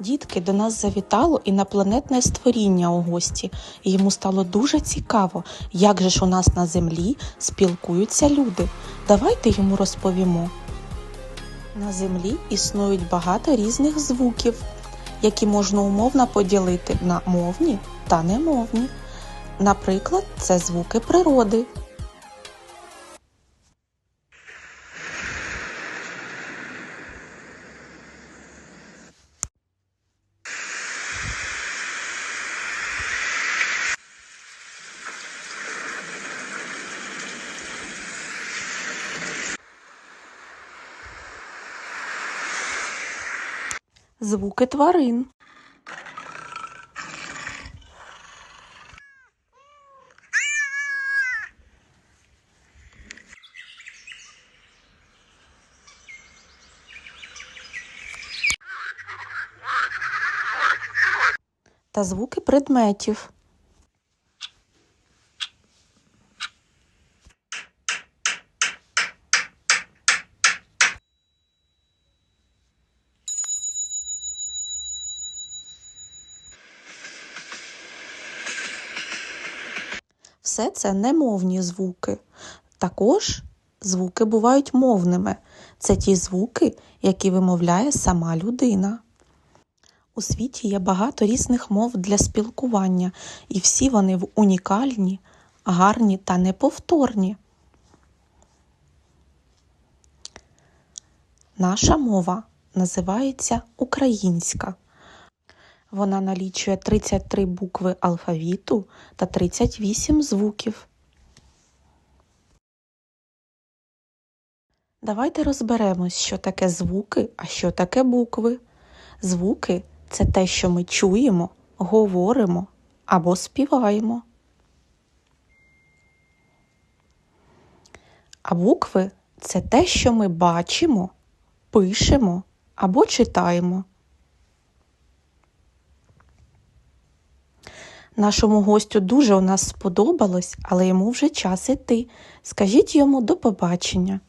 Дітки до нас завітало інопланетне створіння у гості, і йому стало дуже цікаво, як же ж у нас на землі спілкуються люди. Давайте йому розповімо. На землі існують багато різних звуків, які можна умовно поділити на мовні та немовні. Наприклад, це звуки природи. Звуки тварин. Та звуки предметів. Все це немовні звуки. Також звуки бувають мовними. Це ті звуки, які вимовляє сама людина. У світі є багато різних мов для спілкування, і всі вони унікальні, гарні та неповторні. Наша мова називається українська. Вона налічує 33 букви алфавіту та 38 звуків. Давайте розберемось, що таке звуки, а що таке букви. Звуки це те, що ми чуємо, говоримо або співаємо. А букви це те, що ми бачимо, пишемо або читаємо. Нашому гостю дуже у нас сподобалось, але йому вже час іти. Скажіть йому до побачення.